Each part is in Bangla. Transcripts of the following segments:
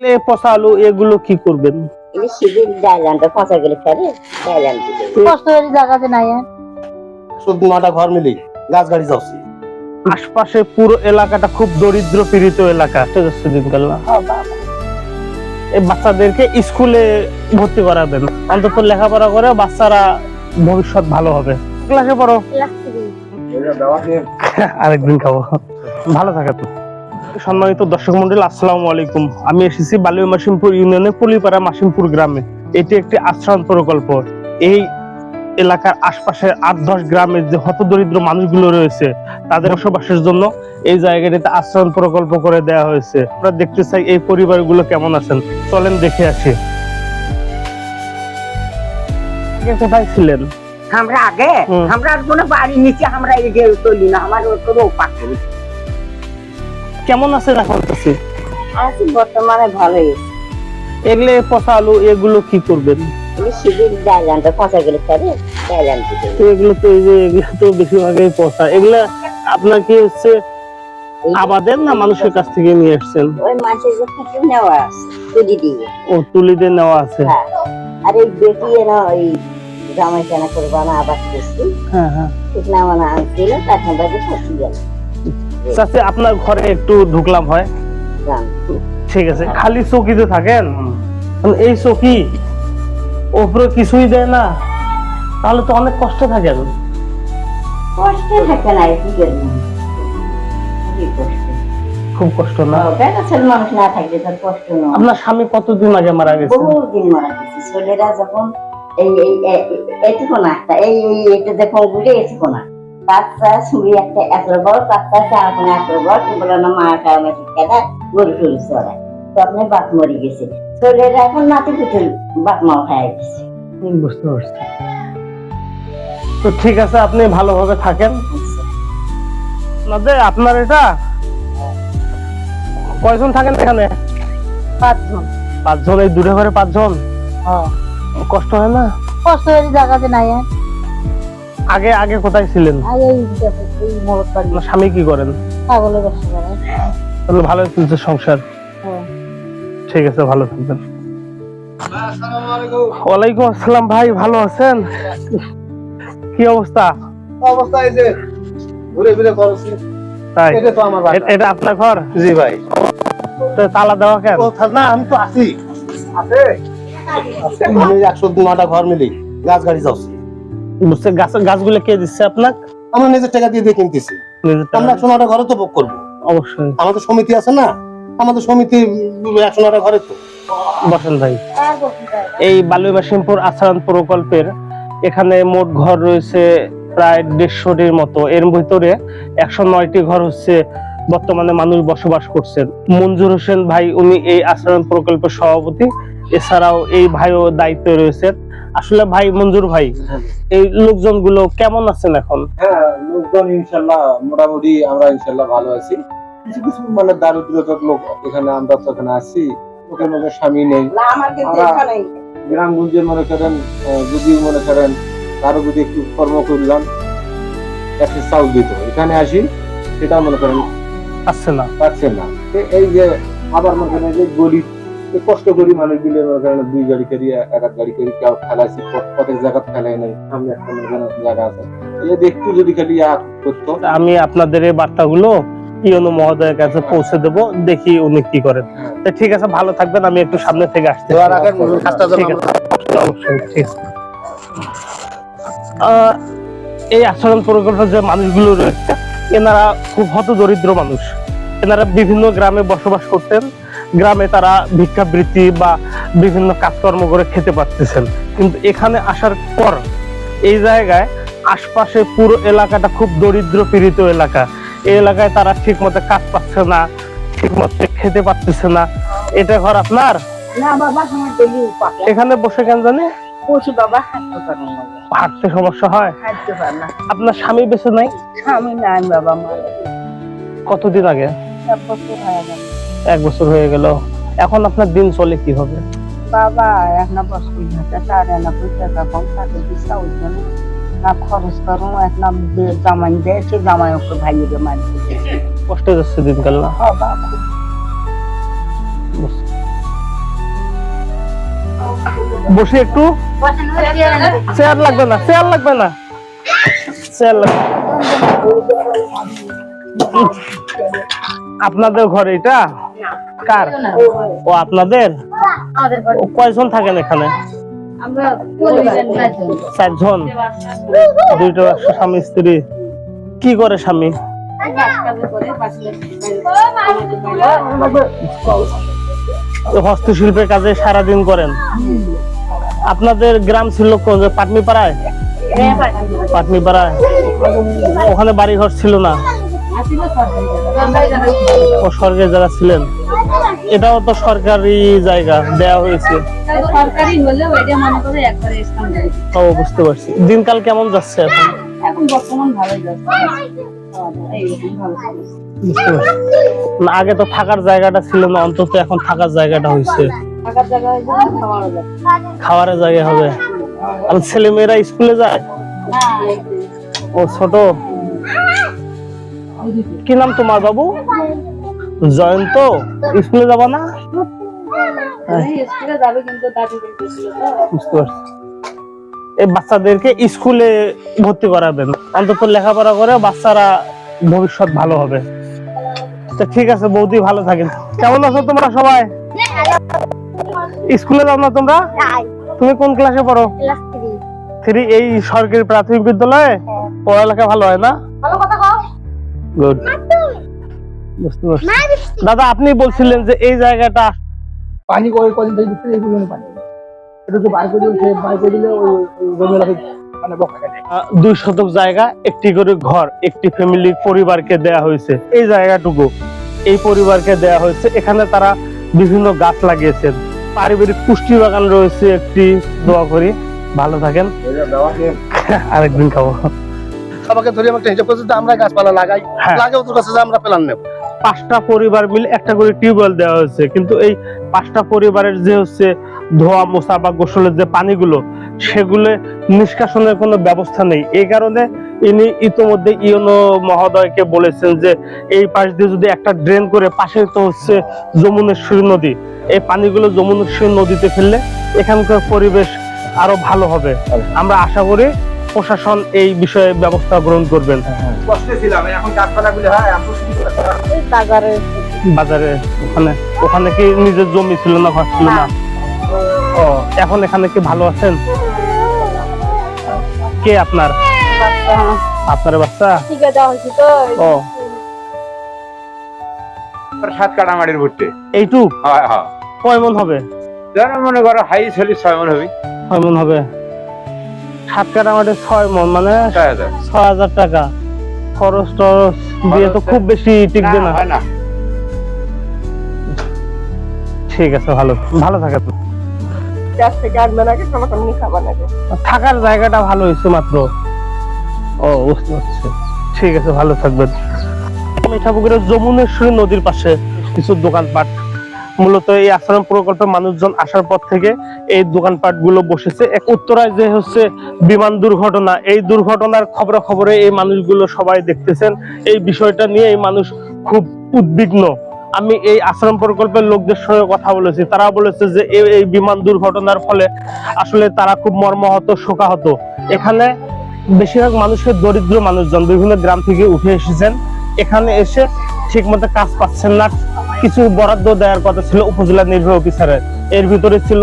এ পচা আলু এগুলো কি করবেন? হয়ে? ঘর মিলি গাছ গাড়ি যাচ্ছি আশপাশে পুরো এলাকাটা খুব দরিদ্র পীড়িত এলাকা। এই বাচ্চাদেরকে স্কুলে ভর্তি করাবেন। অন্তত লেখাপড়া করে বাচ্চারা ভবিষ্যৎ ভালো হবে। ক্লাসে পড়ো। আরেকদিন খাব। ভালো থাকে। তো সম্মানিত দর্শক মন্ডল আসসালামু আলাইকুম। আমি এসেছি বালিয়া মাসিমপুর ইউনিয়নের পলিপাড়া মাসিমপুর গ্রামে। এটি একটি আশ্রয়ণ প্রকল্প। এই এলাকার আশপাশের আট দশ গ্রামের যে হতদরিদ্র মানুষগুলো রয়েছে তাদের বসবাসের জন্য এই জায়গাটিতে আশ্রয়ণ প্রকল্প করে দেওয়া হয়েছে। আমরা দেখতে চাই এই পরিবারগুলো কেমন আছেন। চলেন দেখে আসি। কোথায় ছিলেন? আমরা আগে? আমরা আর কোনো বাড়ি নিচে আমরা এই যে তুলি না আমার কোনো পাখি কেমন আছেন এখন কাছে আছি বর্তমানে ভালোই। আছে এগুলো পচা আলু এগুলো কি করবেন? এগুলো তো এই যে এগুলো তো বেশিরভাগই পচা। এগুলা আপনার কি হচ্ছে আবাদের না মানুষের কাছ থেকে নিয়ে এসছেন ওই মাছের যে পুকুর নেওয়া আছে তুলি দিয়ে। ও তুলিতে নেওয়া আছে? হ্যাঁ। আর এই বেটিয়ে না ওই জামাই কেনা করবা না আবার করছি। হ্যাঁ হ্যাঁ। ঠিক না মানে আনছিল তখন বাজে পচি গেল। চাচি আপনার ঘরে একটু ঢুকলাম হয় ঠিক আছে খালি চকিতে থাকেন মানে এই চকি ওপরে কিছুই দেয় না তাহলে তো অনেক কষ্ট কষ্ট থাকে না কি করব খুব কষ্ট না মানুষ না থাকলে তার কষ্ট নয় আপনার স্বামী কতদিন আগে মারা গেছে বহুদিন মারা গেছে ছেলেরা যখন এই এই এটুকু না এই এই এটা যখন ঘুরে এটুকু না বাচ্চা ছুরি একটা এত বড় বাচ্চা চার কোনো এত বড় কি বলে না মা কারণে কেনা গরু টরু তো আপনি বাপ মরে গেছে। ছেলেরা এখন নাতি পুতুল বাপ খায় গেছে। বুঝতে পারছি। তো ঠিক আছে আপনি ভালোভাবে থাকেন। আপনাদের আপনার এটা? কয়জন থাকেন এখানে? পাঁচজন। পাঁচজন এই দূরে ঘরে পাঁচজন? হ্যাঁ। কষ্ট হয় না? কষ্ট হয়ে জায়গাতে নাই। আগে আগে কোথায় ছিলেন? আর এই মরদ বাড়ি। স্বামী কি করেন? ছাগলের ব্যবসা করে। তাহলে ভালো চলছে সংসার। হ্যাঁ। ঠিক আছে ভালো থাকবেন। ওয়ালাইকুম আসসালাম ভাই ভালো আছেন? কি অবস্থা? অবস্থা এই যে ঘুরে ফিরে করছি তাই? এটা তো আমার। এটা আপনার ঘর? জি ভাই। তো তালা দেওয়া কেন? না আমি তো আছি? আছে। আমি একশো নটা ঘর মিলি। গাছ গাড়ি যাচ্ছি। গাছ গাছগুলো কে দিচ্ছে আপনার? আমরা নিজের টাকা দিয়ে দিয়ে কিনতেছি। আমরা একশো নটা ঘরে তো ভোগ করব। অবশ্যই। আমাদের সমিতি আছে না? আমাদের সমিতি একশো নটা ঘরে তো। বসেন ভাই। এই বালুমাসিমপুর আশ্রয়ণ প্রকল্পের এখানে মোট ঘর রয়েছে প্রায় দেড়শোটির মতো। এর ভিতরে একশো নয়টি ঘর হচ্ছে বর্তমানে মানুষ বসবাস করছেন। মঞ্জুর হোসেন ভাই উনি এই আশ্রয়ণ প্রকল্পের সভাপতি। এছাড়াও এই ভাইও দায়িত্বে রয়েছেন। আসলে ভাই মঞ্জুর ভাই এই লোকজনগুলো কেমন আছেন এখন? হ্যাঁ লোকজন ইনশাল্লাহ মোটামুটি আমরা ইনশাল্লাহ ভালো আছি। কিছু কিছু মানে দারিদ্রতার লোক এখানে আমরা তো এখানে আছি। ওখানে স্বামী নেই। গ্রামগঞ্জে মনে করেন যদি মনে করেন কারও যদি একটু কর্ম করলাম একটা চাউল দিত। এখানে আসি সেটা মনে করেন আসছে না। পাচ্ছে না। এই যে আবার মনে করেন যে গরিব কষ্ট করি মানুষগুলো মনে করেন দুই গাড়ি করি এক এক গাড়ি করি কেউ খেলাইছি প্রত্যেক জায়গা খেলাই নাই সামনে একটা মনে জায়গা আছে। এই যে একটু যদি খালি করতো। আমি আপনাদের এই বার্তাগুলো ইয়নো মহোদয়ের কাছে পৌঁছে দেব দেখি উনি কি করেন। তো ঠিক আছে ভালো থাকবেন আমি একটু সামনে থেকে আসতে ঠিক আছে। এই আচরণ প্রকল্পের যে মানুষগুলো রয়েছে এনারা খুব হত দরিদ্র মানুষ। এনারা বিভিন্ন গ্রামে বসবাস করতেন গ্রামে তারা ভিক্ষাবৃত্তি বা বিভিন্ন কাজকর্ম করে খেতে পারতেছেন। কিন্তু এখানে আসার পর এই জায়গায় আশপাশে পুরো এলাকাটা খুব দরিদ্র পীড়িত এলাকা। এই এলাকায় তারা ঠিক মতো কাজ পাচ্ছে না ঠিক মতো খেতে পারতেছে না। এটা ঘর আপনার? এখানে বসে কেন জানে? পশু বাবা হাঁটতে সমস্যা হয়? আপনার স্বামী বেঁচে নাই? আমি নাই বাবা কতদিন আগে? এক বছর হয়ে গেল। বছর হয়ে এখন আপনার দিন চলে কি হবে? বাবা এক না বস কুড়ি টাকা না কম দিশা না খরচ করুন এক না জামাই দেয় সে জামাই ওকে ভাইয়ে মারি কষ্ট যাচ্ছে দিনকাল না? বসে একটু। চেয়ার লাগবে না চেয়ার লাগবে না। চেয়ার লাগবে। আপনাদের ঘর এটা? কার? ও আপনাদের? কয়জন থাকেন এখানে? চারজন। দুইটা স্বামী স্ত্রী। কি করে স্বামী? হস্তশিল্পের কাজে সারাদিন করেন। আপনাদের গ্রাম ছিল কোন যে পাটনি পাড়ায় পাটনি পাড়ায় ওখানে বাড়ি ঘর ছিল না? ও সরকারি জায়গা ছিলেন, এটাও তো সরকারি জায়গা, দেয়া হয়েছে। সরকারি হলেও এটা মনে করে একবারে ও বুঝতে পারছি। দিনকাল কেমন যাচ্ছে এখন? এখন বর্তমান ভালোই যাচ্ছে আগে তো থাকার জায়গাটা ছিল না, অন্তত এখন থাকার জায়গাটা হয়েছে। খাওয়ারের জায়গা হবে। আর ছেলে মেয়েরা স্কুলে যায়? ও ছোট? কি নাম তোমার বাবু? জয়ন্ত? স্কুলে যাবা না? এই স্কুলে যাবে কিন্তু দাদু কিন্তু ছিল তো। বুঝতে পারছি। এই বাচ্চাদেরকে স্কুলে ভর্তি করাবেন। অন্তত লেখাপড়া করে বাচ্চারা ভবিষ্যৎ ভালো হবে। তো ঠিক আছে বৌদি ভালো থাকেন। কেমন আছো তোমরা সবাই? স্কুলে যাও না তোমরা? তুমি কোন ক্লাসে পড়ো? থ্রি। এই সরকারি প্রাথমিক বিদ্যালয়ে? পড়ালেখা ভালো হয় না? গুড বুঝতে পারছি। দাদা আপনি বলছিলেন যে এই জায়গাটা পানি কয় কদিন থেকে দিচ্ছে এই পানি এটা তো বার করে দিলে সে বার করে দিলে ওই ওই জমি এলাকায় মানে দুই শতক জায়গা একটি করে ঘর একটি ফ্যামিলি পরিবারকে দেয়া হয়েছে। এই জায়গাটুকু এই পরিবারকে দেয়া হয়েছে। এখানে তারা বিভিন্ন গাছ লাগিয়েছেন। পারিবারিক পুষ্টি বাগান রয়েছে একটি দোয়া করি। ভালো থাকেন। আরেকদিন খাব। আমাকে ধরে আমাকে হিসাব করছে আমরা গাছপালা লাগাই। লাগে ওদের কাছে যে আমরা প্ল্যান নেব। পাঁচটা পরিবার মিলে একটা করে টিউবওয়েল দেওয়া হয়েছে। কিন্তু এই পাঁচটা পরিবারের যে হচ্ছে ধোয়া মোছা বা গোসলের যে পানিগুলো সেগুলো নিষ্কাশনের কোনো ব্যবস্থা নেই। এই কারণে ইনি ইতোমধ্যে ইউনো মহোদয়কে বলেছেন যে এই পাশ দিয়ে যদি একটা ড্রেন করে পাশে তো হচ্ছে যমুনেশ্বরী নদী এই পানিগুলো যমুনেশ্বরী নদীতে ফেললে এখানকার পরিবেশ আরও ভালো হবে। আমরা আশা করি প্রশাসন এই বিষয়ে ব্যবস্থা গ্রহণ করবেন। হয়। এই বাজারে। ওখানে ওখানে কি নিজের জমি ছিল না ঘর ছিল না? ও এখন এখানে কি ভালো আছেন? কে আপনার? আপনার বাচ্চা? ও। সাত কাটামাটির ভুট্টে। এইটুক? হয় হয়। কয় মন হবে? যারা মনে করো হাই চল্লিশ ছয় মন হবে। ছয় মন হবে। সাত কাটা মাঠে ছয় মন মানে ছয় হাজার। টাকা। খরচ টরচ দিয়ে তো খুব বেশি টিকবে না। ঠিক আছে ভালো। ভালো থাকেন। থাকার জায়গাটা ভালো হয়েছে মাত্র। ও বুঝতে পারছি। ঠিক আছে ভালো থাকবেন। মিঠাপুকুরের যমুনেশ্বরী নদীর পাশে কিছু দোকানপাট মূলত এই আশ্রম প্রকল্পে মানুষজন আসার পর থেকে এই দোকানপাটগুলো বসেছে। এক উত্তরায় যে হচ্ছে বিমান দুর্ঘটনা, এই দুর্ঘটনার খবরে খবরে এই মানুষগুলো সবাই দেখতেছেন। এই বিষয়টা নিয়ে এই মানুষ খুব উদ্বিগ্ন। আমি এই আশ্রম প্রকল্পের লোকদের সঙ্গে কথা বলেছি। তারা বলেছে যে এই- বিমান দুর্ঘটনার ফলে আসলে তারা খুব মর্মাহত, শোকাহত। এখানে বেশিরভাগ মানুষের দরিদ্র মানুষজন, বিভিন্ন গ্রাম থেকে উঠে এসেছেন। এখানে এসে ঠিক মতো কাজ পাচ্ছেন না। কিছু বরাদ্দ দেওয়ার কথা ছিল উপজেলা নির্বাহী অফিসারের। এর ভিতরে ছিল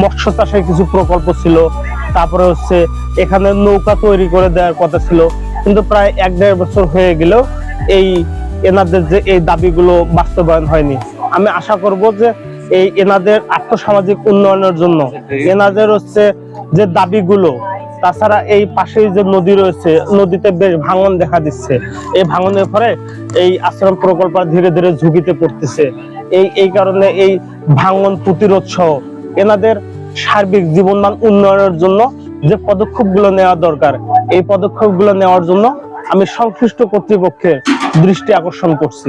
মৎস্য চাষের কিছু প্রকল্প ছিল। তারপরে হচ্ছে এখানে নৌকা তৈরি করে দেওয়ার কথা ছিল। কিন্তু প্রায় এক দেড় বছর হয়ে গেলেও এই এনাদের যে এই দাবিগুলো বাস্তবায়ন হয়নি। আমি আশা করব যে এই এনাদের আর্থসামাজিক উন্নয়নের জন্য, এনাদের হচ্ছে যে দাবিগুলো তাছাড়া এই পাশেই যে নদী রয়েছে, নদীতে বেশ ভাঙন দেখা দিচ্ছে। এই ভাঙনের ফলে এই আশ্রম প্রকল্প ধীরে ধীরে ঝুঁকিতে পড়তেছে। এই এই কারণে এই ভাঙন প্রতিরোধ সহ এনাদের সার্বিক জীবনমান উন্নয়নের জন্য যে পদক্ষেপগুলো নেওয়া দরকার, এই পদক্ষেপগুলো নেওয়ার জন্য আমি সংশ্লিষ্ট কর্তৃপক্ষের দৃষ্টি আকর্ষণ করছি।